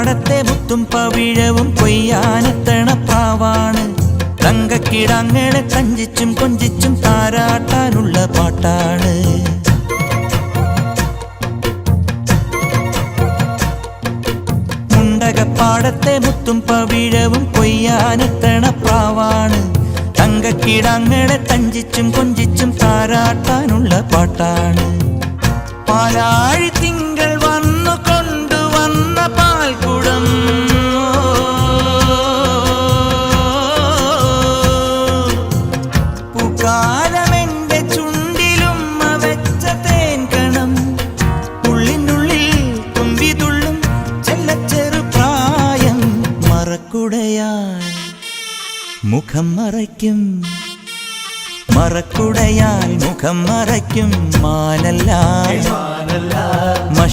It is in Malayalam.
പാടത്തെ മുത്തും പവിഴവും കൊയ്യാനെത്തണ പ്രാവാണ് തങ്കക്കിടങ്ങളെ തഞ്ചിച്ചും കൊഞ്ചിച്ചും താരാട്ടാനുള്ള പാട്ടാണ്. മുണ്ടകപ്പാടത്തെ മുത്തും പവിഴവും കൊയ്യാനെത്തണ പ്രാവാണ് തങ്കക്കിടങ്ങളെ തഞ്ചിച്ചും കൊഞ്ചിച്ചും താരാട്ടാനുള്ള പാട്ടാണ്. വെച്ച തേൻ കണം. പ്രായം. മറക്കുടയാൻ മുഖം മറയ്ക്കും. മറക്കുടയാൽ മുഖം മറയ്ക്കും. മാനല്ല.